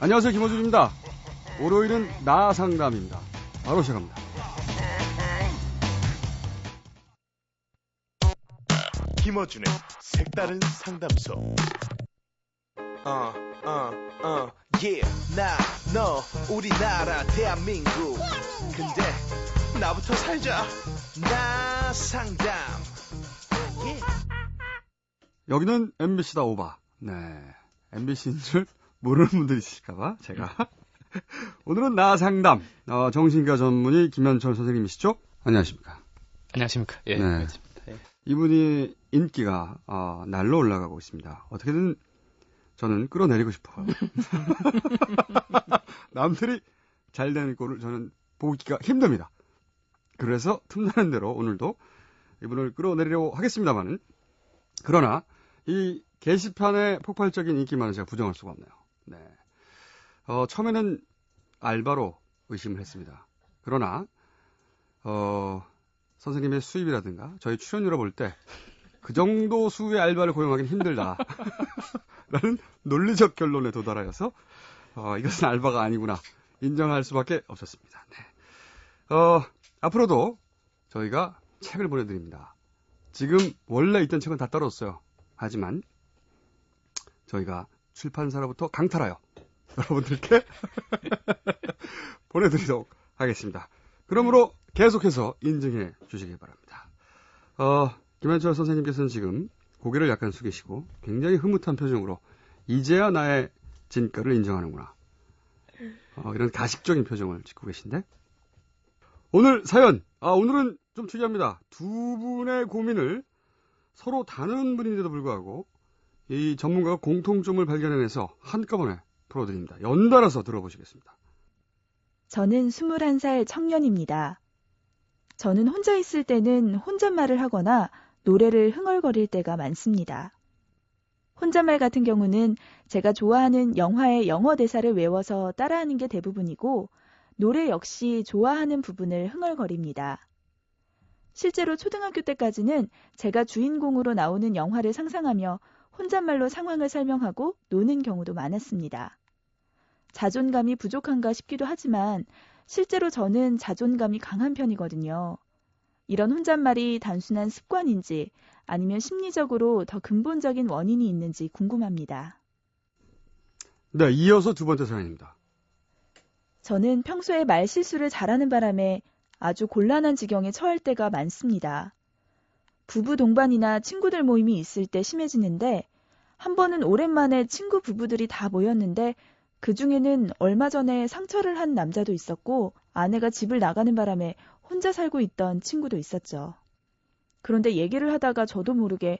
안녕하세요 김호준입니다. 월요일은 나 상담입니다. 바로 시작합니다. 김어준의 색다른 상담소. 어, 어, 어, yeah, 나, 너, 우리나라, 대한민국. 근데, 나부터 살자. 나 상담. Yeah. 여기는 MBC다 오바. 네. MBC인 줄 모르는 분들이 있으실까봐 제가 오늘은 나 상담 어, 정신과 전문의 김현철 선생님이시죠? 안녕하십니까? 안녕하십니까. 예, 네. 반갑습니다. 예. 이분이 인기가 어, 날로 올라가고 있습니다. 어떻게든 저는 끌어내리고 싶어요. 남들이 잘 되는 꼴을 저는 보기가 힘듭니다. 그래서 틈나는 대로 오늘도 이분을 끌어내리려고 하겠습니다만은 그러나 이 게시판의 폭발적인 인기만은 제가 부정할 수가 없네요. 네. 어, 처음에는 알바로 의심을 했습니다. 그러나 어, 선생님의 수입이라든가 저희 출연료를 볼 때 그 정도 수의 알바를 고용하기는 힘들다. 라는 논리적 결론에 도달하여서 어, 이것은 알바가 아니구나 인정할 수밖에 없었습니다. 네. 어, 앞으로도 저희가 책을 보내드립니다. 지금 원래 있던 책은 다 떨어졌어요. 하지만 저희가 출판사로부터 강탈하여 여러분들께 보내드리도록 하겠습니다. 그러므로 계속해서 인증해 주시기 바랍니다. 어, 김한철 선생님께서는 지금 고개를 약간 숙이시고 굉장히 흐뭇한 표정으로 이제야 나의 진가를 인정하는구나. 어, 이런 가식적인 표정을 짓고 계신데 오늘 사연 아 오늘은 좀 특이합니다. 두 분의 고민을 서로 다른 분인데도 불구하고 이 전문가가 공통점을 발견해내서 한꺼번에 풀어드립니다. 연달아서 들어보시겠습니다. 저는 21살 청년입니다. 저는 혼자 있을 때는 혼잣말을 하거나 노래를 흥얼거릴 때가 많습니다. 혼잣말 같은 경우는 제가 좋아하는 영화의 영어 대사를 외워서 따라하는 게 대부분이고, 노래 역시 좋아하는 부분을 흥얼거립니다. 실제로 초등학교 때까지는 제가 주인공으로 나오는 영화를 상상하며 혼잣말로 상황을 설명하고 노는 경우도 많았습니다. 자존감이 부족한가 싶기도 하지만 실제로 저는 자존감이 강한 편이거든요. 이런 혼잣말이 단순한 습관인지 아니면 심리적으로 더 근본적인 원인이 있는지 궁금합니다. 네, 이어서 두 번째 사연입니다. 저는 평소에 말 실수를 잘하는 바람에 아주 곤란한 지경에 처할 때가 많습니다. 부부 동반이나 친구들 모임이 있을 때 심해지는데 한 번은 오랜만에 친구 부부들이 다 모였는데 그 중에는 얼마 전에 상처를 한 남자도 있었고 아내가 집을 나가는 바람에 혼자 살고 있던 친구도 있었죠. 그런데 얘기를 하다가 저도 모르게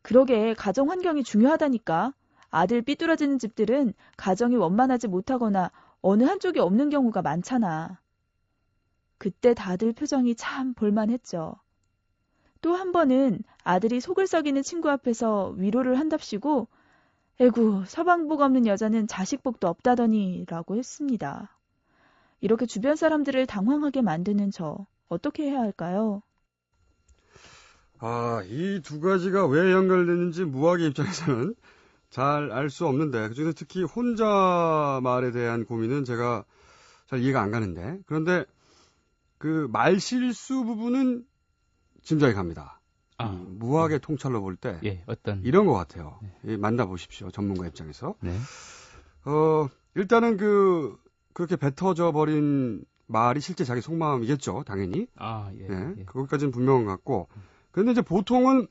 그러게 가정 환경이 중요하다니까. 아들 삐뚤어지는 집들은 가정이 원만하지 못하거나 어느 한쪽이 없는 경우가 많잖아. 그때 다들 표정이 참 볼만했죠. 또 한 번은 아들이 속을 썩이는 친구 앞에서 위로를 한답시고 에구, 서방복 없는 여자는 자식복도 없다더니 라고 했습니다. 이렇게 주변 사람들을 당황하게 만드는 저, 어떻게 해야 할까요? 아, 이 두 가지가 왜 연결되는지 무학의 입장에서는 잘 알 수 없는데, 그중에서 특히 혼자 말에 대한 고민은 제가 잘 이해가 안 가는데, 그런데 그 말실수 부분은 짐작이 갑니다. 아, 이 무학의 통찰로 볼 때, 예, 어떤. 이런 것 같아요. 이 만나보십시오. 전문가 입장에서. 네. 어, 일단은 그, 그렇게 뱉어져 버린 말이 실제 자기 속마음이겠죠. 당연히. 아, 예. 예, 예. 그것까지는 분명한 것 같고. 그런데 이제 보통은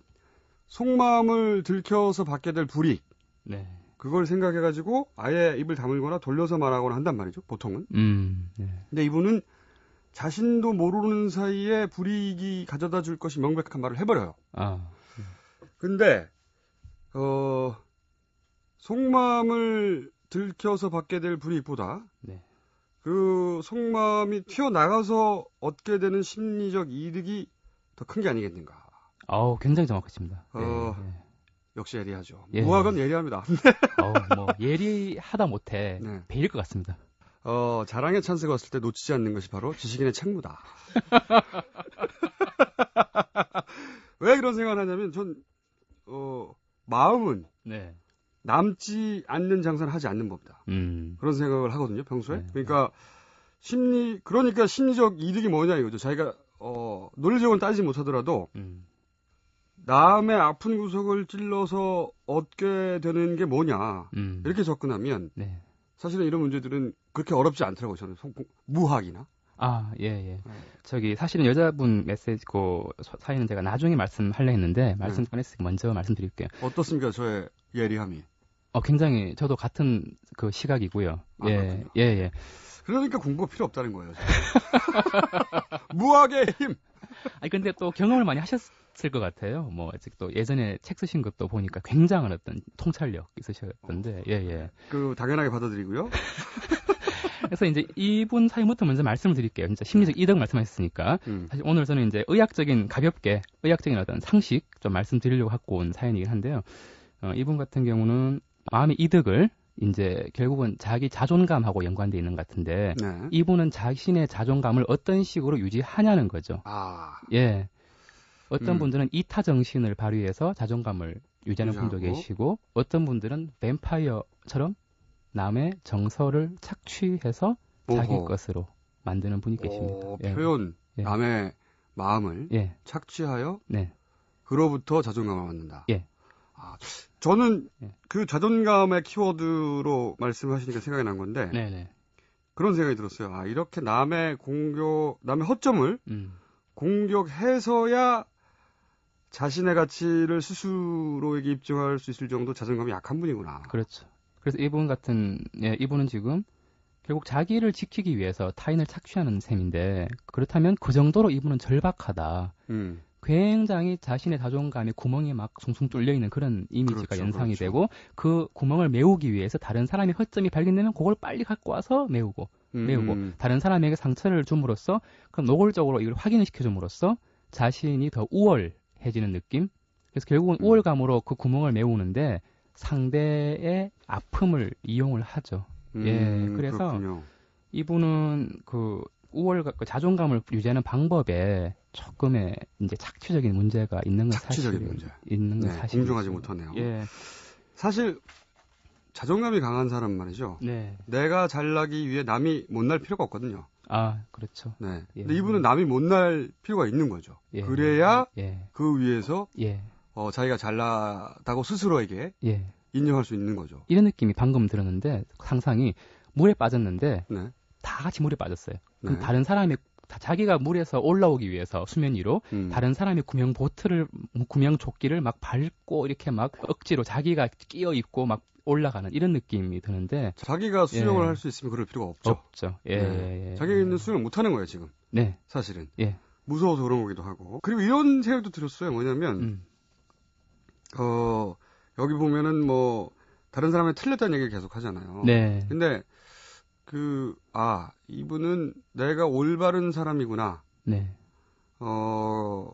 속마음을 들켜서 받게 될 불이익, 네. 그걸 생각해가지고 아예 입을 다물거나 돌려서 말하거나 한단 말이죠, 보통은. 음, 네. 근데 이분은 자신도 모르는 사이에 불이익이 가져다 줄 것이 명백한 말을 해버려요. 아, 근데, 어, 속마음을 들켜서 받게 될 불이익보다 네. 그 속마음이 튀어나가서 얻게 되는 심리적 이득이 더 큰 게 아니겠는가. 아우, 굉장히 정확하십니다. 예, 어. 예. 역시 예리하죠. 예. 무학은 예리합니다. 어우, 뭐, 예리하다 못해 네. 베일 것 같습니다. 어, 자랑의 찬스가 왔을 때 놓치지 않는 것이 바로 지식인의 책무다. 이런 생각을 하냐면 전 어, 마음은 네. 남지 않는 장사를 하지 않는 법이다. 음. 그런 생각을 하거든요, 평소에. 네. 그러니까 심리 그러니까 심리적 이득이 뭐냐 이거죠. 자기가 어, 논리적으로 따지지 못하더라도 음. 남의 아픈 구석을 찔러서 얻게 되는 게 뭐냐 음. 이렇게 접근하면 네. 사실은 이런 문제들은 그렇게 어렵지 않더라고요. 저는 성- 무학이나 아, 예, 예. 네. 저기 사실은 여자분 메시지 그 서- 사연은 제가 나중에 말씀하려 했는데 말씀 네. 꺼냈으니까 먼저 말씀드릴게요. 어떻습니까, 저의 예리함이? 어, 굉장히 저도 같은 그 시각이고요. 아, 예, 그렇군요. 예, 예. 그러니까 공부가 필요 없다는 거예요. 무학의 힘. 아니 근데 또 경험을 많이 하셨 을 것 같아요. 뭐 아직 또 예전에 책 쓰신 것도 보니까 굉장한 어떤 통찰력 있으셨던데, 예, 예. 그 당연하게 받아들이고요. 그래서 이제 이분 사연부터 먼저 말씀을 드릴게요. 진짜 심리적 이득 말씀하셨으니까 음. 사실 오늘 저는 이제 의학적인 가볍게 의학적인 어떤 상식 좀 말씀드리려고 갖고 온 사연이긴 한데요. 어, 이분 같은 경우는 마음의 이득을 이제 결국은 자기 자존감하고 연관돼 있는 것 같은데 네. 이분은 자신의 자존감을 어떤 식으로 유지하냐는 거죠. 아, 예. 어떤 음. 분들은 이타 정신을 발휘해서 자존감을 유지하는 분도 유지하고. 계시고 어떤 분들은 뱀파이어처럼 남의 정서를 착취해서 자기 오호. 것으로 만드는 분이 계십니다. 오, 예. 표현 예. 남의 마음을 예. 착취하여 네. 그로부터 자존감을 얻는다. 예. 아, 저는 예. 그 자존감의 키워드로 말씀하시니까 생각이 난 건데 네, 네. 그런 생각이 들었어요. 아, 이렇게 남의 공격, 남의 허점을 음. 공격해서야 자신의 가치를 스스로에게 입증할 수 있을 정도 자존감이 약한 분이구나. 그렇죠. 그래서 이분 같은 예, 이분은 지금 결국 자기를 지키기 위해서 타인을 착취하는 셈인데 그렇다면 그 정도로 이분은 절박하다. 음, 굉장히 자신의 자존감에 구멍이 막 숭숭 뚫려 있는 그런 이미지가 그렇죠, 연상이 그렇죠. 되고 그 구멍을 메우기 위해서 다른 사람의 허점이 발견되면 그걸 빨리 갖고 와서 메우고 음, 메우고 음. 다른 사람에게 상처를 줌으로써 그럼 노골적으로 이걸 확인을 시켜줌으로써 자신이 더 우월 해지는 느낌. 그래서 결국은 음. 우월감으로 그 구멍을 메우는데 상대의 아픔을 이용을 하죠. 예, 음, 그래서 그렇군요. 이분은 그 우월 그 자존감을 유지하는 방법에 조금의 이제 착취적인 문제가 있는 건 착취적인 사실 문제. 있는 건 네, 사실 공정하지 못하네요. 예, 사실 자존감이 강한 사람 말이죠. 네, 내가 잘나기 위해 남이 못날 필요가 없거든요. 아 그렇죠. 네. 예. 근데 이분은 남이 못 날 필요가 있는 거죠. 예. 그래야 예, 그 위에서 예, 어, 자기가 잘나다고 스스로에게 예. 인정할 수 있는 거죠. 이런 느낌이 방금 들었는데 상상이 물에 빠졌는데 네. 다 같이 물에 빠졌어요. 그럼 네. 다른 사람이 다 자기가 물에서 올라오기 위해서 수면 위로 음. 다른 사람이 구명 보트를 구명 조끼를 막 밟고 이렇게 막 억지로 자기가 끼어 있고 막 올라가는 이런 느낌이 드는데 자기가 수영을 예. 할수 있으면 그럴 필요가 없죠. 없죠. 예, 네. 예, 예. 자기는 수영을 못 하는 거예요, 지금. 네, 사실은. 예. 무서워서 그런 거기도 하고. 그리고 이런 생각도 들었어요. 뭐냐면, 음, 어, 여기 보면은 뭐, 다른 사람이 틀렸다는 얘기를 계속 하잖아요. 네, 근데, 그, 아, 이분은 내가 올바른 사람이구나. 네, 어,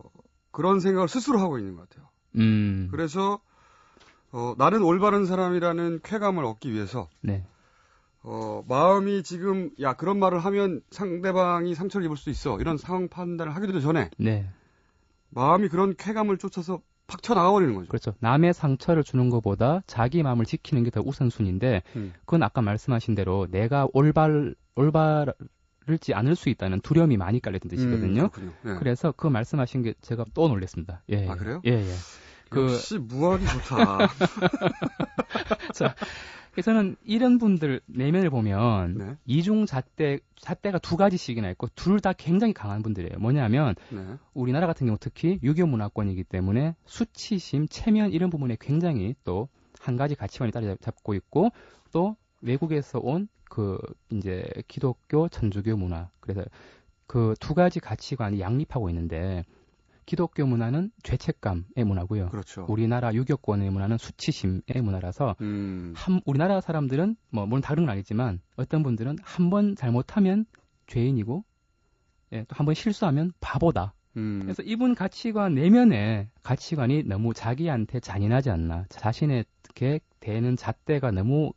그런 생각을 스스로 하고 있는 것 같아요. 음, 그래서, 어, 나는 올바른 사람이라는 쾌감을 얻기 위해서, 네, 어, 마음이 지금, 야, 그런 말을 하면 상대방이 상처를 입을 수 있어. 이런 상황 판단을 하기도 전에, 네, 마음이 그런 쾌감을 쫓아서 팍 튀어나가버리는 거죠. 그렇죠. 남의 상처를 주는 것보다 자기 마음을 지키는 게 더 우선순위인데 음. 그건 아까 말씀하신 대로 내가 올바를 올바르지 않을 수 있다는 두려움이 많이 깔려있는 뜻이거든요. 음. 예. 그래서 그 말씀하신 게 제가 또 놀랐습니다. 예, 아, 예. 그래요? 예, 예. 그 역시 무학이 좋다. 그래서는 이런 분들 내면을 보면 네. 이중 잣대 잣대가 두 가지씩이나 있고 둘 다 굉장히 강한 분들이에요. 뭐냐면 네. 우리나라 같은 경우 특히 유교 문화권이기 때문에 수치심, 체면 이런 부분에 굉장히 또 한 가지 가치관이 따라 잡고 있고 또 외국에서 온 그 이제 기독교, 천주교 문화 그래서 그 두 가지 가치관이 양립하고 있는데 기독교 문화는 죄책감의 문화고요. 그렇죠. 우리나라 유교권의 문화는 수치심의 문화라서 음, 한 우리나라 사람들은 뭐 물론 다른 건 아니지만 어떤 분들은 한 번 잘못하면 죄인이고 예, 또 한 번 실수하면 바보다. 음, 그래서 이분 가치관 내면에 가치관이 너무 자기한테 잔인하지 않나. 자신에게 대는 잣대가 너무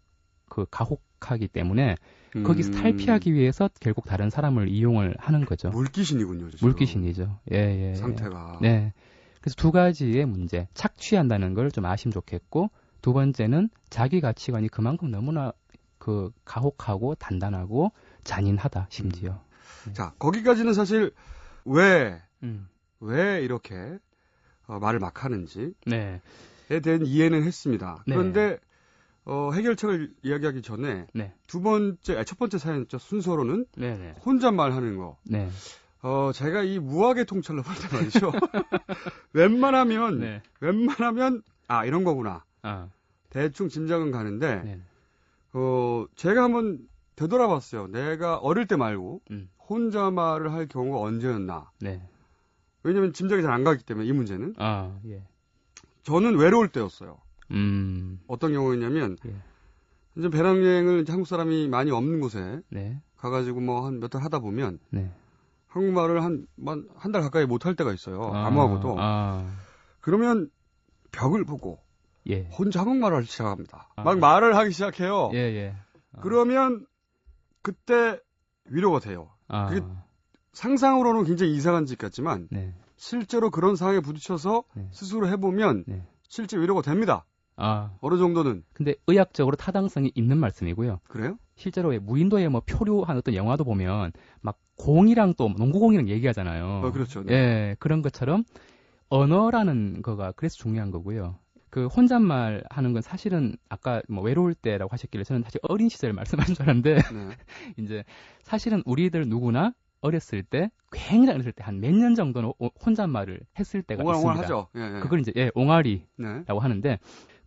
그 가혹하기 때문에 거기서 음, 탈피하기 위해서 결국 다른 사람을 이용을 하는 거죠. 물귀신이군요. 지금. 물귀신이죠. 예, 예. 예. 상태가. 네. 그래서 두 가지의 문제, 착취한다는 걸 좀 아시면 좋겠고, 두 번째는 자기 가치관이 그만큼 너무나 그 가혹하고 단단하고 잔인하다, 심지어. 자, 거기까지는 사실 왜, 음. 왜 이렇게 어, 말을 막 하는지에 네. 대한 이해는 했습니다. 네. 그런데 어, 해결책을 이야기하기 전에 네. 두 번째, 아니, 첫 번째 사연이죠. 순서로는 네네. 혼잣말 하는 거. 네. 어, 제가 이 무학의 통찰로 볼 때 말이죠. 웬만하면, 네. 웬만하면, 아, 이런 거구나. 아, 대충 짐작은 가는데, 네. 어, 제가 한번 되돌아봤어요. 내가 어릴 때 말고, 음. 혼잣말을 할 경우가 언제였나. 네. 왜냐면 짐작이 잘 안 가기 때문에, 이 문제는. 아, 예. 저는 외로울 때였어요. 음. 어떤 경우였냐면, 예. 이제 배낭여행을 이제 한국 사람이 많이 없는 곳에 네. 가가지고 뭐 한 몇 달 하다 보면, 네. 한국말을 한, 한 달 가까이 못 할 때가 있어요. 아 무하고도. 아, 그러면 벽을 보고 예. 혼자 한국말을 시작합니다. 아, 막 네. 말을 하기 시작해요. 예, 예. 아, 그러면 그때 위로가 돼요. 아, 그게- 상상으로는 굉장히 이상한 짓 같지만 네. 실제로 그런 상황에 부딪혀서 네. 스스로 해보면 네. 실제 위로가 됩니다. 아, 어느 정도는 근데 의학적으로 타당성이 있는 말씀이고요. 그래요? 실제로 왜 무인도에 뭐 표류한 어떤 영화도 보면 막 공이랑 또 농구공이랑 얘기하잖아요. 어, 그렇죠. 네. 예, 그런 것처럼 언어라는 거가 그래서 중요한 거고요. 그 혼잣말 하는 건 사실은 아까 뭐 외로울 때라고 하셨길래 저는 사실 어린 시절 말씀하신 줄 알았는데 네. 이제 사실은 우리들 누구나 어렸을 때 굉장히 어렸을 때 한 몇 년 정도는 오- 혼잣말을 했을 때가 옹알옹알 있습니다. 하죠. 예, 예. 그걸 이제 예, 옹알이라고 네. 하는데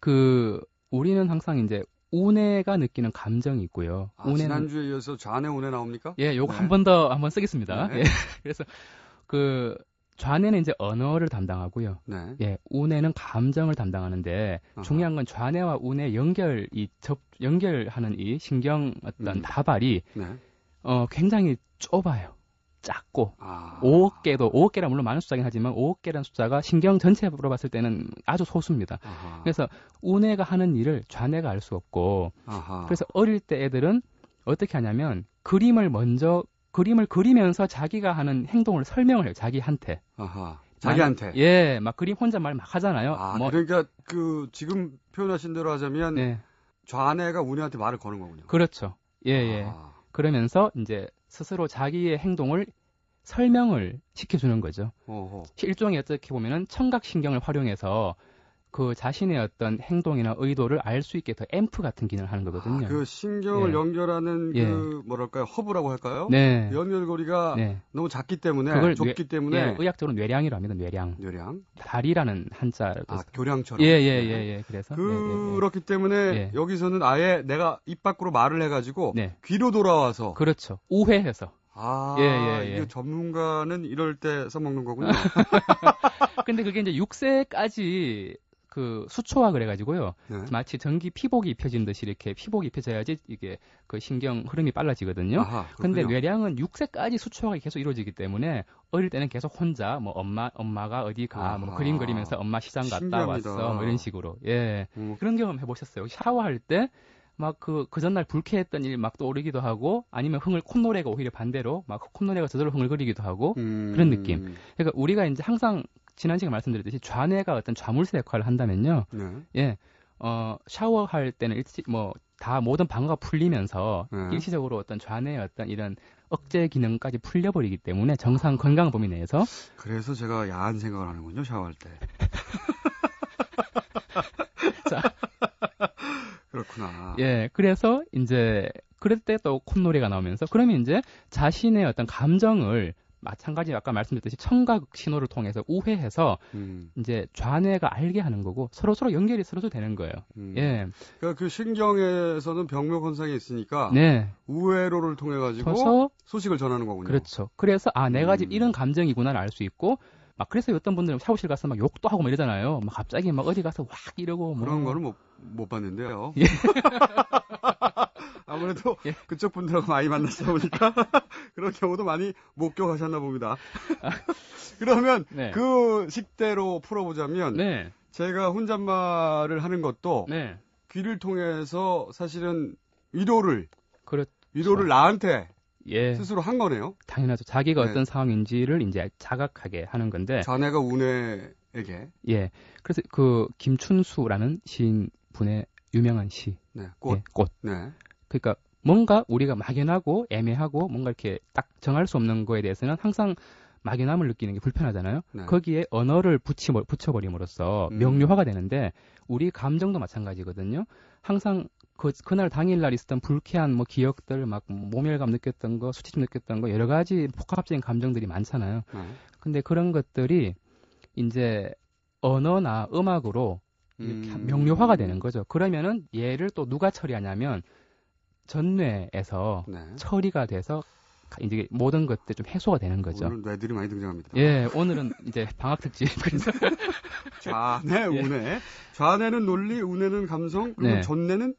그 우리는 항상 이제 우뇌가 느끼는 감정이 있고요. 아, 우뇌는 지난주에 이어서 좌뇌 우뇌 나옵니까? 예, 요거 네. 한번 더 한번 쓰겠습니다. 네. 예. 그래서 그 좌뇌는 이제 언어를 담당하고요. 네. 예, 우뇌는 감정을 담당하는데 아하. 중요한 건 좌뇌와 우뇌 연결 이 접 연결하는 이 신경 어떤 음. 다발이 네. 어 굉장히 좁아요. 작고 아. 5억 개도 5억 개라 물론 많은 숫자긴 하지만 5억 개라는 숫자가 신경 전체로 봤을 때는 아주 소수입니다. 아하. 그래서 우뇌가 하는 일을 좌뇌가 알 수 없고 아하. 그래서 어릴 때 애들은 어떻게 하냐면 그림을 먼저 그림을 그리면서 자기가 하는 행동을 설명을 해요. 자기한테. 아하. 자기한테. 예, 막 그림 혼자 말 막 하잖아요. 아, 뭐 그러니까 그 지금 표현하신 대로 하자면 네. 좌뇌가 우뇌한테 말을 거는 거군요. 그렇죠. 예, 예. 아. 그러면서 이제 스스로 자기의 행동을 설명을 시켜주는 거죠. 어허. 일종의 어떻게 보면은 청각신경을 활용해서 그 자신의 어떤 행동이나 의도를 알 수 있게 더 앰프 같은 기능을 하는 거거든요. 아, 그 신경을 예. 연결하는 예. 그 뭐랄까요 허브라고 할까요? 네. 그 연결고리가 네. 너무 작기 때문에 그걸 좁기 뇌- 때문에 예, 의학적으로 뇌량이라고 합니다. 뇌량. 뇌량, 다리라는 한자로. 아 교량처럼. 예, 예, 네. 예, 예. 그래서. 예. 그렇기 때문에 예. 여기서는 아예 내가 입 밖으로 말을 해가지고 네. 귀로 돌아와서 그렇죠. 우회해서. 아 예, 예, 예. 이게 전문가는 이럴 때 써먹는 거군요. 근데 그게 이제 6세까지 그 수초화 그래가지고요. 네. 마치 전기 피복이 입혀진 듯이 이렇게 피복이 입혀져야지 이게 그 신경 흐름이 빨라지거든요. 아하, 근데. 뇌량은 6세까지 수초화가 계속 이루어지기 때문에 어릴 때는 계속 혼자 뭐 엄마 엄마가 어디 가 뭐. 그림 그리면서 엄마 시장 갔다 신기합니다. 왔어 뭐 이런 식으로 예 음, 그런 경험 해보셨어요 샤워할 때 막그그 전날 불쾌했던 일 막 떠오르기도 하고 아니면 흥을 콧노래가 오히려 반대로 막 콧노래가 저절로 흥을 거리기도 하고 음, 그런 느낌. 그러니까 우리가 이제 항상 지난 시간에 말씀드렸듯이 좌뇌가 어떤 좌물쇠 역할을 한다면요 네. 예, 어, 샤워할 때는 일시, 뭐, 다 모든 방어가 풀리면서 네. 일시적으로 어떤 좌뇌의 어떤 이런 억제 기능까지 풀려버리기 때문에 정상 건강 범위 내에서 그래서 제가 야한 생각을 하는군요 샤워할 때. 자. 그렇구나. 예, 그래서 이제 그럴 때 또 콧노래가 나오면서 그러면 이제 자신의 어떤 감정을 마찬가지 아까 말씀드렸듯이 청각 신호를 통해서 우회해서 음, 이제 좌뇌가 알게 하는 거고 서로 서로 연결이 서로 되는 거예요. 음. 예, 그러니까 그 신경에서는 병력 현상이 있으니까 네. 우회로를 통해 가지고 소식을 전하는 거군요. 그렇죠. 그래서 아 내가 지금 음. 이런 감정이구나를 알 수 있고 막 그래서 어떤 분들은 샤워실 가서 막 욕도 하고 막 이러잖아요. 막 갑자기 막 어디 가서 확 이러고 뭐 그런 거는 못, 못 봤는데요. 예. 아무래도 예. 그쪽 분들하고 많이 만났다 보니까 그런 경우도 많이 목격하셨나 봅니다. 그러면 네. 그 식대로 풀어보자면 네. 제가 혼잣말을 하는 것도 네. 귀를 통해서 사실은 위로를 그렇 위로를 나한테 예. 스스로 한 거네요. 당연하죠. 자기가 네. 어떤 상황인지를 이제 자각하게 하는 건데 자네가 운에 에게 예. 그래서 그 김춘수라는 시인 분의 유명한 시, 네, 꽃. 예, 꽃. 네. 그러니까 뭔가 우리가 막연하고 애매하고 뭔가 이렇게 딱 정할 수 없는 거에 대해서는 항상 막연함을 느끼는 게 불편하잖아요. 네. 거기에 언어를 붙이, 붙여버림으로써 음. 명료화가 되는데 우리 감정도 마찬가지거든요. 항상 그, 그날 당일날 있었던 불쾌한 뭐 기억들, 막 모멸감 느꼈던 거, 수치심 느꼈던 거, 여러 가지 복합적인 감정들이 많잖아요. 네. 근데 그런 것들이 이제 언어나 음악으로 음. 명료화가 되는 거죠. 그러면은 얘를 또 누가 처리하냐면 전뇌에서 네. 처리가 돼서 이제 모든 것들 좀 해소가 되는 거죠. 오늘 뇌들이 많이 등장합니다. 예, 오늘은 이제 방학 특집. 그래서 좌뇌, 예. 우뇌. 좌뇌는 논리, 우뇌는 감성, 그리고 네. 전뇌는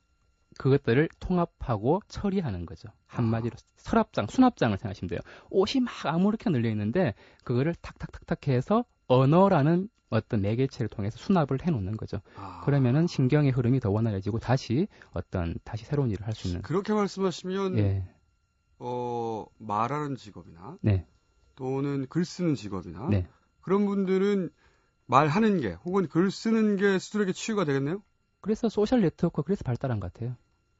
그것들을 통합하고 처리하는 거죠. 한마디로 서랍장, 수납장을 생각하시면 돼요. 옷이 막 아무렇게 늘려 있는데 그거를 탁탁탁탁 해서 언어라는 어떤 매개체를 통해서 수납을 해 놓는 거죠. 아. 그러면은 신경의 흐름이 더 원활해지고 다시 어떤 다시 새로운 일을 할 수 있는 그렇게 말씀하시면 예. 어, 말하는 직업이나 네. 또는 글 쓰는 직업이나 네. 그런 분들은 말하는 게 혹은 글 쓰는 게 스스로에게 치유가 되겠네요. 그래서 소셜 네트워크가 그래서 발달한 것 같아요.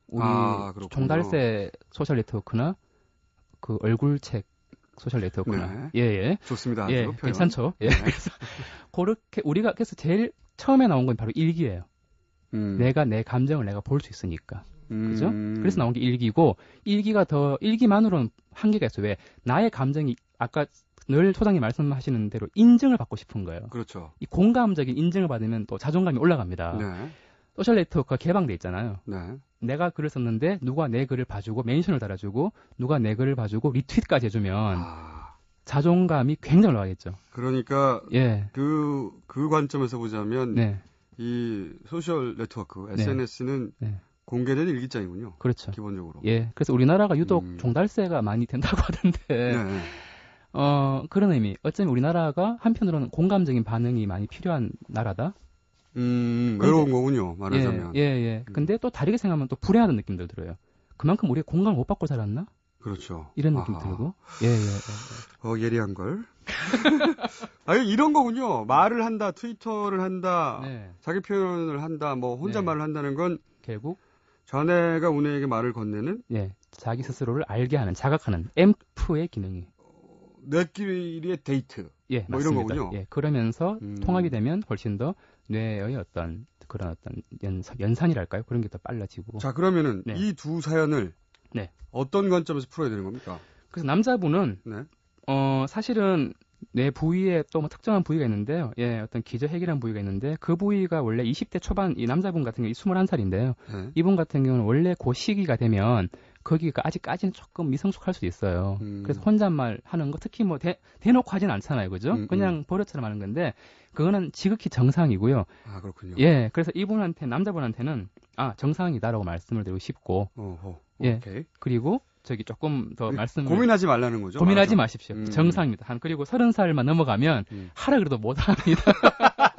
우리 아. 종달새 소셜 네트워크나 그 얼굴책 소셜 네트워크나 예, 예. 좋습니다. 예, 표현. 괜찮죠? 예. 네. 그래서 그렇게 우리가 그래서 제일 처음에 나온 건 바로 일기예요. 음. 내가 내 감정을 내가 볼 수 있으니까. 그죠? 음. 그래서 나온 게 일기고 일기가 더 일기만으로는 한계가 있어요. 왜? 나의 감정이 아까 늘 소장님 말씀하시는 대로 인증을 받고 싶은 거예요. 그렇죠. 이 공감적인 인증을 받으면 또 자존감이 올라갑니다. 네. 소셜 네트워크가 개방돼 있잖아요. 네. 내가 글을 썼는데 누가 내 글을 봐주고 멘션을 달아주고 누가 내 글을 봐주고 리트윗까지 해주면 아, 자존감이 굉장히 올라가겠죠. 그러니까 예, 그, 그 관점에서 보자면 네, 이 소셜 네트워크, 네. SNS는 네. 공개된 일기장이군요. 그렇죠. 기본적으로. 예, 그래서 우리나라가 유독 음. 종달새가 많이 된다고 하던데, 네. 어 그런 의미. 어쩌면 우리나라가 한편으로는 공감적인 반응이 많이 필요한 나라다. 음, 근데- 외로운 거군요. 말하자면. 예, 예, 예. 음. 근데 또 다르게 생각하면 또 불행하다는 느낌도 들어요. 그만큼 우리가 공감을 못 받고 살았나? 그렇죠. 이런 느낌. 들고. 예, 예, 예. 어, 예리한 걸. 아, 이런 거군요. 말을 한다, 트위터를 한다, 네. 자기 표현을 한다, 뭐 혼잣말을 한다는 건 결국 자네가 우네에게 말을 건네는 예, 자기 스스로를 알게 하는, 자각하는 앰프의 기능이 내끼리의 데이트. 예, 뭐 이런 맞습니다. 거군요. 예, 그러면서 음. 통합이 되면 훨씬 더 뇌의 어떤 그런 어떤 연산, 연산이랄까요? 그런 게 더 빨라지고. 자, 그러면은 네. 이두 사연을 네. 어떤 관점에서 풀어야 되는 겁니까? 그래서 남자분은 네. 어 사실은 뇌 부위에 또 뭐 특정한 부위가 있는데요. 예, 어떤 기저핵이라는 부위가 있는데 그 부위가 원래 20대 초반 이 남자분 같은 경우 21살인데요. 네. 이분 같은 경우는 원래 그 시기가 되면 거기가 아직까지는 조금 미성숙할 수도 있어요. 음. 그래서 혼잣말 하는 거 특히 뭐 대, 대놓고 하진 않잖아요. 그죠? 음, 그냥 버릇처럼 하는 건데 그거는 지극히 정상이고요. 아, 그렇군요. 예, 그래서 이분한테 남자분한테는 아 정상이다라고 말씀을 드리고 싶고 어허. 예. 오케이. 그리고 저기 조금 더그 말씀을 고민하지 말라는 거죠. 고민하지 말하자면. 마십시오. 음. 정상입니다. 한 그리고 서른 살만 넘어가면 음. 하라 그래도 못 합니다.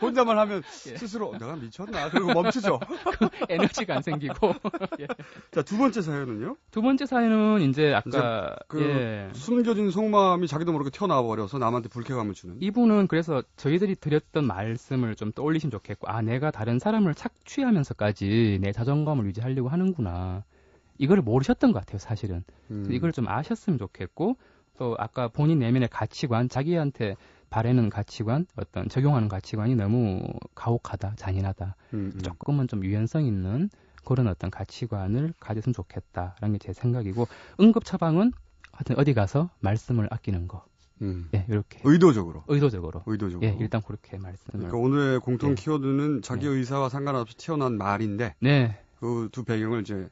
혼자만 하면 예. 스스로 내가 미쳤나? 그리고 멈추죠. 에너지가 안 생기고 예. 자, 두 번째 사연은요? 두 번째 사연은 이제 아까 그 예. 숨겨진 속마음이 자기도 모르게 튀어나와 버려서 남한테 불쾌감을 주는. 이분은 그래서 저희들이 드렸던 말씀을 좀 떠올리시면 좋겠고, 아, 내가 다른 사람을 착취하면서까지 내 자존감을 유지하려고 하는구나. 이걸 모르셨던 것 같아요, 사실은. 음. 이걸 좀 아셨으면 좋겠고, 또 아까 본인 내면의 가치관, 자기한테 바라는 가치관, 어떤 적용하는 가치관이 너무 가혹하다, 잔인하다. 음, 음. 조금은 좀 유연성 있는 그런 어떤 가치관을 가졌으면 좋겠다라는 게 제 생각이고, 응급 처방은 하여튼 어디 가서 말씀을 아끼는 거. 음. 예, 이렇게. 의도적으로. 의도적으로. 의도적으로. 예, 일단 그렇게 말씀을. 그러니까 오늘의 공통 예. 키워드는 자기 네. 의사와 상관없이 튀어나온 말인데 네, 그 두 배경을 이제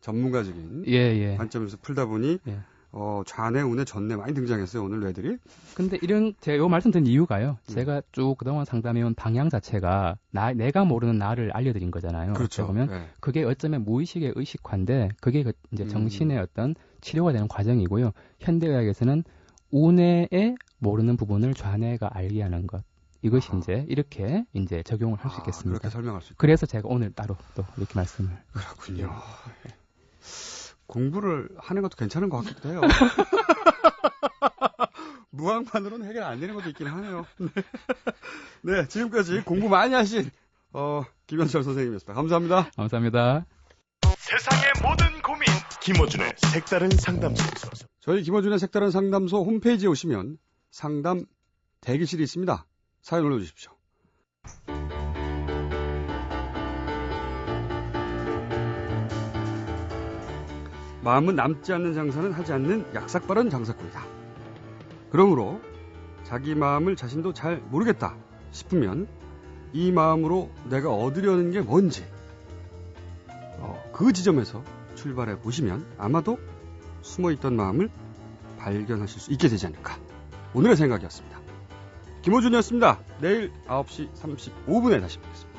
전문가적인 예, 예. 관점에서 풀다 보니 예. 어, 좌뇌, 우뇌, 전뇌 많이 등장했어요 오늘 뇌들이. 근데 이런 제가 요 말씀 드린 이유가요. 음. 제가 쭉 그동안 상담해온 방향 자체가 나 내가 모르는 나를 알려드린 거잖아요. 그렇죠. 보면 네. 그게 어쩌면 무의식의 의식화인데 그게 그 이제 음. 정신의 어떤 치료가 되는 과정이고요. 현대의학에서는 우뇌의 모르는 부분을 좌뇌가 알게 하는 것. 이것이 아하. 이제 이렇게 이제 적용을 할수 아, 있겠습니다. 그렇게 설명할 수 있고. 그래서 제가 오늘 따로 또 이렇게 말씀을. 그렇군요. 공부를 하는 것도 괜찮은 것 같기도 해요. 무항만으로는 해결 안 되는 것도 있긴 하네요. 네. 네, 지금까지 공부 많이 하신 어, 김현철 선생님이었습니다. 감사합니다. 감사합니다. 세상의 모든 고민 김어준의 색다른 상담소 저희 김어준의 색다른 상담소 홈페이지에 오시면 상담 대기실이 있습니다. 사연 올려주십시오. 마음은 남지 않는 장사는 하지 않는 약삭빠른 장사꾼이다. 그러므로 자기 마음을 자신도 잘 모르겠다 싶으면 이 마음으로 내가 얻으려는 게 뭔지 어, 그 지점에서 출발해 보시면 아마도 숨어 있던 마음을 발견하실 수 있게 되지 않을까. 오늘의 생각이었습니다. 김호준이었습니다. 내일 9시 35분에 다시 뵙겠습니다.